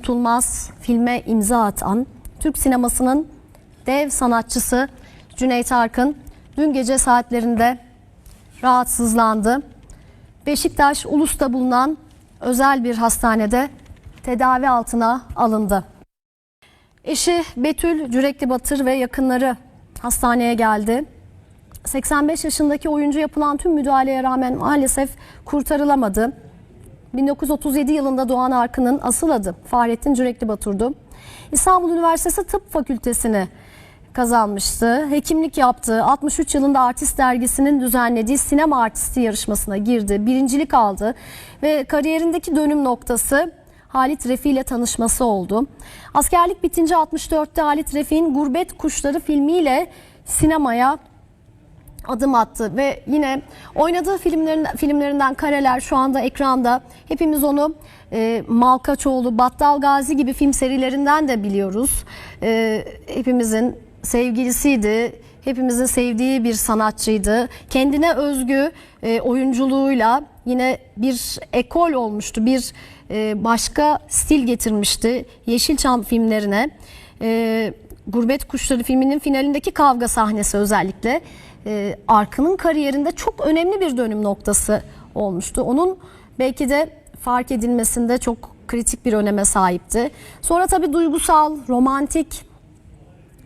unutulmaz filme imza atan Türk sinemasının dev sanatçısı Cüneyt Arkın dün gece saatlerinde rahatsızlandı. Beşiktaş Ulus'ta bulunan özel bir hastanede tedavi altına alındı. Eşi Betül Cürekli Batır ve yakınları hastaneye geldi. 85 yaşındaki oyuncu yapılan tüm müdahaleye rağmen maalesef kurtarılamadı. 1937 yılında doğan Arkın'ın asıl adı Fahrettin Cürekli Batur'du. İstanbul Üniversitesi Tıp Fakültesini kazanmıştı. Hekimlik yaptı. 63 yılında Artist dergisinin düzenlediği sinema artisti yarışmasına girdi. Birincilik aldı ve kariyerindeki dönüm noktası Halit Refi ile tanışması oldu. Askerlik bitince 64'te Halit Refi'nin Gurbet Kuşları filmiyle sinemaya adım attı ve yine oynadığı filmlerin, filmlerinden kareler şu anda ekranda. Hepimiz onu e, Malkaçoğlu, Battal Gazi gibi film serilerinden de biliyoruz. E, hepimizin sevgilisiydi. Hepimizin sevdiği bir sanatçıydı. Kendine özgü e, oyunculuğuyla yine bir ekol olmuştu. Bir e, başka stil getirmişti Yeşilçam filmlerine. E, Gurbet Kuşları filminin finalindeki kavga sahnesi özellikle e, Arkın'ın kariyerinde çok önemli bir dönüm noktası olmuştu. Onun belki de fark edilmesinde çok kritik bir öneme sahipti. Sonra tabii duygusal, romantik,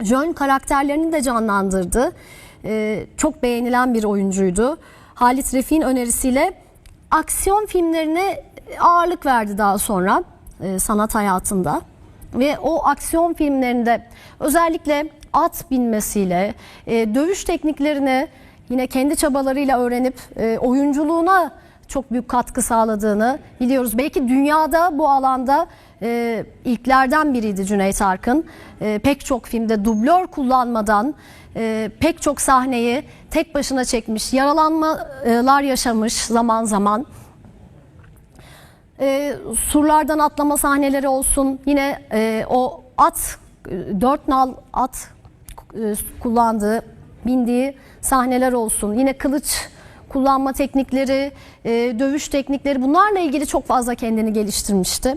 jön karakterlerini de canlandırdı. E, çok beğenilen bir oyuncuydu. Halit Refik'in önerisiyle aksiyon filmlerine ağırlık verdi daha sonra e, sanat hayatında. Ve o aksiyon filmlerinde özellikle at binmesiyle, e, dövüş tekniklerini yine kendi çabalarıyla öğrenip e, oyunculuğuna çok büyük katkı sağladığını biliyoruz. Belki dünyada bu alanda e, ilklerden biriydi Cüneyt Arkın. E, pek çok filmde dublör kullanmadan e, pek çok sahneyi tek başına çekmiş, yaralanmalar yaşamış zaman zaman e, surlardan atlama sahneleri olsun yine e, o at e, dört nal at kullandığı bindiği sahneler olsun yine kılıç kullanma teknikleri e, dövüş teknikleri bunlarla ilgili çok fazla kendini geliştirmişti.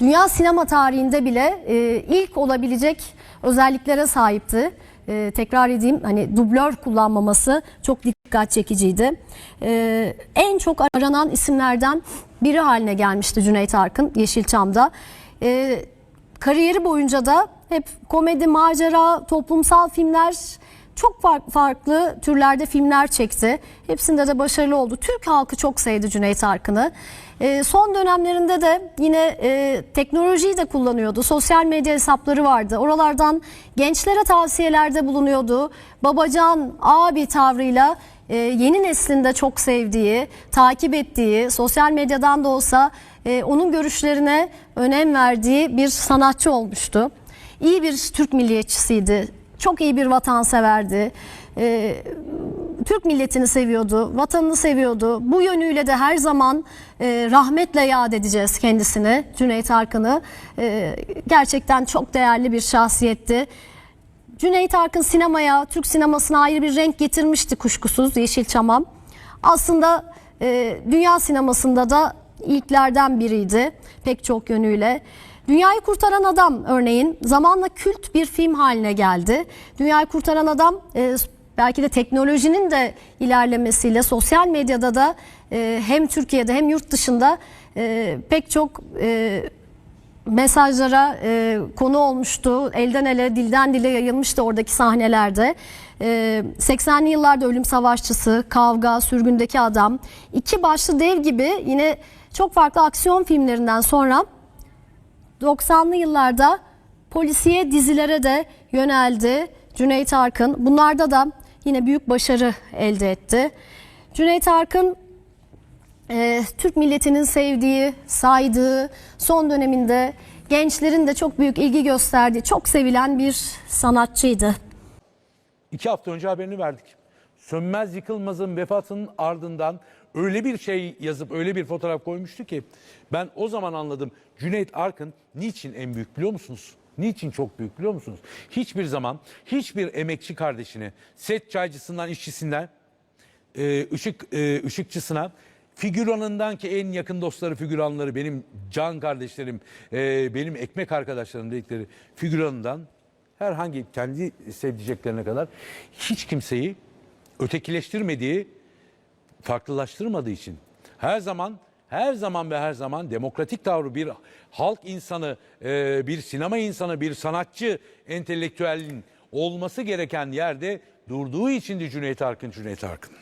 Dünya sinema tarihinde bile e, ilk olabilecek özelliklere sahipti. E, tekrar edeyim hani dublör kullanmaması çok dikkat çekiciydi. E, en çok aranan isimlerden biri haline gelmişti Cüneyt Arkın Yeşilçam'da. E, kariyeri boyunca da hep komedi, macera, toplumsal filmler çok farklı, türlerde filmler çekti. Hepsinde de başarılı oldu. Türk halkı çok sevdi Cüneyt Arkın'ı. E, son dönemlerinde de yine e, teknolojiyi de kullanıyordu. Sosyal medya hesapları vardı. Oralardan gençlere tavsiyelerde bulunuyordu. Babacan abi tavrıyla e, yeni neslinde çok sevdiği, takip ettiği, sosyal medyadan da olsa e, onun görüşlerine önem verdiği bir sanatçı olmuştu. İyi bir Türk milliyetçisiydi. Çok iyi bir vatanseverdi. E, Türk milletini seviyordu, vatanını seviyordu. Bu yönüyle de her zaman e, rahmetle yad edeceğiz kendisini, Cüneyt Arkın'ı. E, gerçekten çok değerli bir şahsiyetti. Cüneyt Arkın sinemaya, Türk sinemasına ayrı bir renk getirmişti kuşkusuz Yeşilçam'a. Aslında e, dünya sinemasında da ilklerden biriydi pek çok yönüyle. Dünyayı Kurtaran Adam örneğin zamanla kült bir film haline geldi. Dünyayı Kurtaran Adam e, belki de teknolojinin de ilerlemesiyle sosyal medyada da e, hem Türkiye'de hem yurt dışında e, pek çok e, mesajlara e, konu olmuştu. Elden ele, dilden dile yayılmıştı oradaki sahnelerde. E, 80'li yıllarda Ölüm Savaşçısı, Kavga, Sürgündeki Adam, iki başlı dev gibi yine çok farklı aksiyon filmlerinden sonra 90'lı yıllarda polisiye dizilere de yöneldi Cüneyt Arkın. Bunlarda da yine büyük başarı elde etti. Cüneyt Arkın e, Türk milletinin sevdiği, saydığı, son döneminde gençlerin de çok büyük ilgi gösterdiği, çok sevilen bir sanatçıydı. İki hafta önce haberini verdik. Sönmez Yıkılmaz'ın vefatının ardından öyle bir şey yazıp öyle bir fotoğraf koymuştu ki ben o zaman anladım. Cüneyt Arkın niçin en büyük biliyor musunuz? Niçin çok büyük biliyor musunuz? Hiçbir zaman hiçbir emekçi kardeşini set çaycısından işçisinden e, ışık e, ışıkçısına figüranından ki en yakın dostları figüranları benim can kardeşlerim, e, benim ekmek arkadaşlarım dedikleri figüranından herhangi kendi sevdiceklerine kadar hiç kimseyi ötekileştirmediği farklılaştırmadığı için her zaman her zaman ve her zaman demokratik tavrı bir halk insanı, e, bir sinema insanı, bir sanatçı, entelektüelin olması gereken yerde durduğu için de Cüneyt Arkın Cüneyt Arkın.